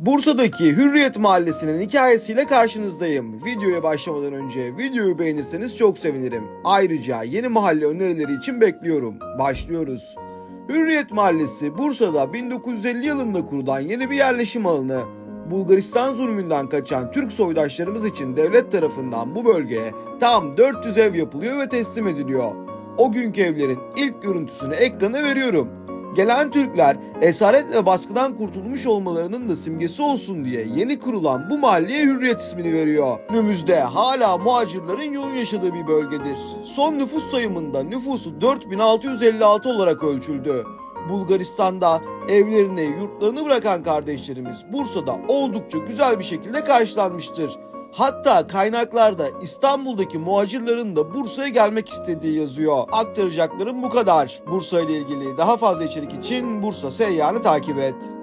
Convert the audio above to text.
Bursa'daki Hürriyet Mahallesi'nin hikayesiyle karşınızdayım. Videoya başlamadan önce videoyu beğenirseniz çok sevinirim. Ayrıca yeni mahalle önerileri için bekliyorum. Başlıyoruz. Hürriyet Mahallesi Bursa'da 1950 yılında kurulan yeni bir yerleşim alanı. Bulgaristan zulmünden kaçan Türk soydaşlarımız için devlet tarafından bu bölgeye tam 400 ev yapılıyor ve teslim ediliyor. O günkü evlerin ilk görüntüsünü ekrana veriyorum. Gelen Türkler esaret ve baskıdan kurtulmuş olmalarının da simgesi olsun diye yeni kurulan bu mahalleye Hürriyet ismini veriyor. Günümüzde hala muhacirlerin yoğun yaşadığı bir bölgedir. Son nüfus sayımında nüfusu 4656 olarak ölçüldü. Bulgaristan'da evlerini, yurtlarını bırakan kardeşlerimiz Bursa'da oldukça güzel bir şekilde karşılanmıştır. Hatta kaynaklarda İstanbul'daki muhacirlerin de Bursa'ya gelmek istediği yazıyor. Aktaracaklarım bu kadar. Bursa ile ilgili daha fazla içerik için Bursa Seyyah'ını takip et.